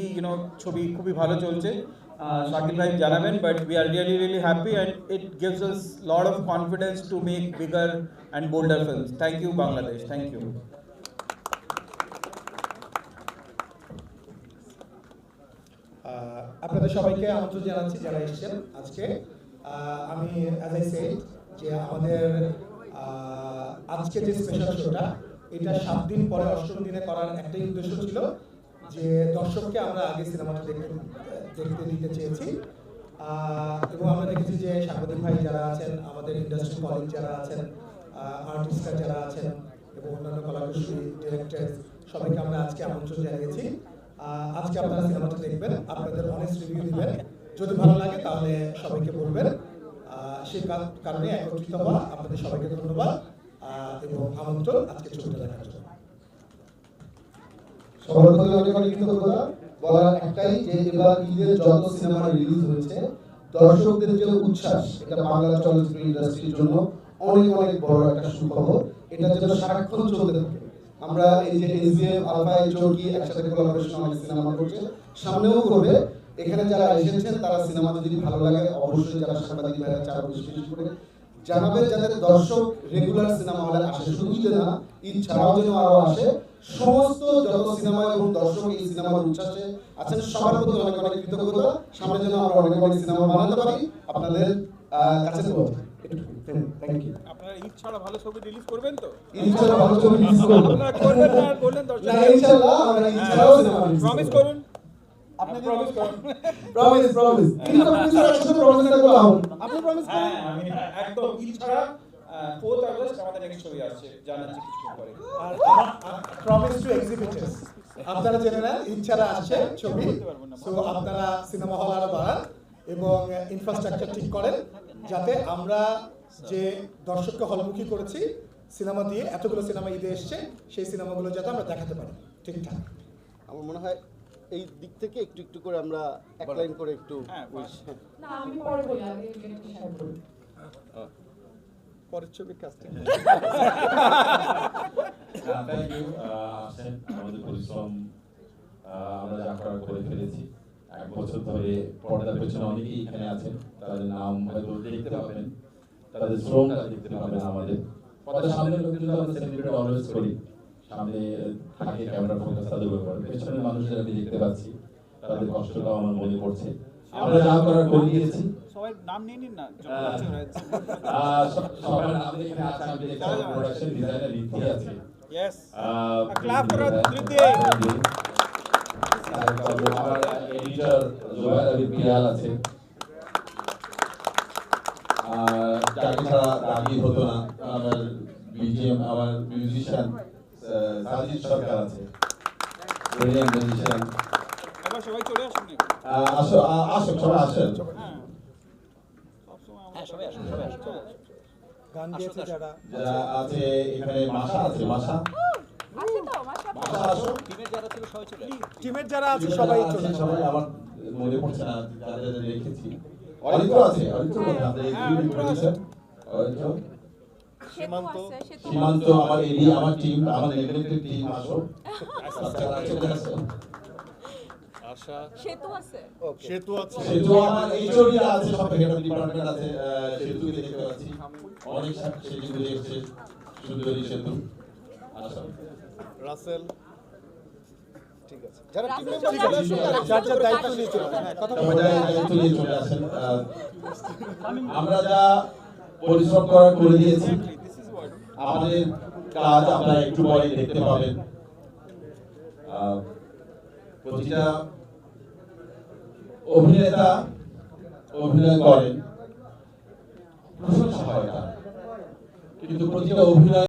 Already YONO ছবি খুবই ভালো চলছে। শাকিল ভাই জানাবেন but we are really really happy and it gives us lot of confidence to make bigger and bolder films thank you Bangladesh thank you আপনাদের সবাইকে আমন্ত্রণ জানাচ্ছি যারা এসেছেন আজকে। আমি অ্যাজ আই সেড যে আমাদের আজকে যে স্পেশাল শোটা এটা সাত দিন পরে অষ্টম দিনে করার একটাই উদ্দেশ্য ছিল যে দর্শককে আমরা আগে সিনেমাটা দেখতে দেখতে দিতে চেয়েছি। এবং আমরা দেখেছি যে সাংবাদিক ভাই যারা আছেন, আমাদের ইন্ডাস্ট্রি কলিগ যারা আছেন আর্টিস্টরা যারা আছেন এবং অন্যান্য কলাকুশলী ডিরেক্টর সবাইকে আমরা আজকে আমন্ত্রণ জানিয়েছি। আজকে আপনারা সিনেমাটা দেখবেন, আপনাদের অনেস্ট রিভিউ দিবেন। যদি ভালো লাগে তাহলে সবাইকে বলবেন। কার- কারণে একত্রিত হওয়া, আপনাদের সবাইকে ধন্যবাদ। এবং আমন্ত্রণ আজকে ছবিটা দেখার জন্য। সিনেমা রিলিজ করছে, সামনেও করবে। এখানে যারা এসেছেন, তারা সিনেমা যদি ভালো লাগে, অবশ্যই যারা সাংবাদিক ভাইরা চার জানাবেন, যাতে দর্শক রেগুলার সিনেমা হলে আসে। শুধু না, ঈদ ছাড়াও যেন আসে। সমস্ত যত সিনেমা এবং দর্শক এই সিনেমার উচ্ছ্বাসে আছেন সবার প্রতি অনেক অনেক কৃতজ্ঞতা। সামনে যেন আমরা অনেক অনেক সিনেমা বানাতে পারি আপনাদের কাছে থ্যাংক ইউ আপনারা ঈদ ছাড়া ভালো ছবি রিলিজ করবেন তো? ইনশাআল্লাহ ভালো ছবি রিলিজ করব। আপনারা করবেন না বললেন দর্শক ইনশাআল্লাহ আমরা ঈদ ছাড়াও সিনেমা প্রমিস করুন। আপনি প্রমিস করুন। প্রমিস প্রমিস কিন্তু আপনি স্যার একসাথে প্রমিস করতে হবে আপনি প্রমিস হ্যাঁ একদম ঈদ ছাড়া ফোর্থ আগস্ট আমাদের নেক্সট ছবি আসছে জানাচ্ছি পরে। প্রমিস টু এক্সিবিটার্স আপনারা জেনে নেন ইচ্ছারা আসছে ছবি। সো আপনারা সিনেমা হল আরও বাড়ান এবং ইনফ্রাস্ট্রাকচার ঠিক করেন যাতে আমরা যে দর্শককে হলমুখী করেছি সিনেমা দিয়ে এতগুলো সিনেমা ঈদে এসছে সেই সিনেমাগুলো যাতে আমরা দেখাতে পারি। ঠিকঠাক আমার মনে হয় এই দিক থেকে একটু একটু করে আমরা এক লাইন করে একটু হ্যাঁ, পরের ছবির কাজটা থ্যাংক ইউ আসেন আমাদের পরিশ্রম আমরা যা করার করে ফেলেছি। এক বছর ধরে পর্দার পেছনে অনেকেই এখানে আছেন তাদের নাম হয়তো দেখতে পাবেন তাদের শ্রমটা দেখতে পাবেন আমাদের। পর্দার সামনে লোক আমরা সেলিব্রেট অলওয়েজ করি। সামনে থাকে ক্যামেরা ফোকাস তাদের উপর পেছনে মানুষদের আমি দেখতে পাচ্ছি তাদের কষ্টটাও আমার মনে পড়ছে। আমরা যা করার করে দিয়েছি। সবাই নাম নিয়ে নিন না সবার নাম এখানে আছে আমি প্রোডাকশন ডিজাইনার রিদ্ধি আছে। Yes ah, clap। আমার এডিটর জোবায়ের আছে. আর ছাড়া রাগি হতো না। আমার বিজিএম আমার মিউজিশিয়ান সাজিদ সরকার আছে। ব্রিলিয়ান্ট মিউজিশিয়ান এবার সবাই চলে আসুন আসো সবাই আসেন। হ্যাঁ। সবসময় হ্যাঁ সবাই আসুন সবাই আসুন। গান গেয়েছে যারা। যারা আছে এখানে মাসা আছে মাসা। মাশা টিমের যারা সবাই চলে আসুন টিমের যারা আছে সবাই সবাই আমার মনে পড়ছে না যাদের রেখেছি। অরিত্র আছে। অরিত্র আমাদের এক্সিকিউটিভ প্রডিউসার অরিত্র। সীমান্ত। সীমান্ত আমার এরিয়া আমার টিম আমার নেগলেক্টেড টিম আসো। আপনারা চলে আসো সেতু আছে। সেতু আছে। সেতু আমার এইচওডি আছে সব হেড ডিপার্টমেন্ট আছে আহ, দেখতে পাচ্ছি। অনেক সেতু এসেছে সুন্দরী সেতু। রাসেল। ঠিক আছে। যারা টিম মেম্বার চলে চলে আসুন, আসুন যার যার দায়িত্ব নিয়ে চলে হ্যাঁ কথা দায়িত্ব নিয়ে চলে আসেন। আমরা যা পরিশ্রম করা করে দিয়েছি আমাদের কাজ আপনারা একটু পরে দেখতে পাবেন। প্রতিটা অভিনেতা অভিনয় করেন প্রশংসা হয় তার। কিন্তু প্রতিটা অভিনয়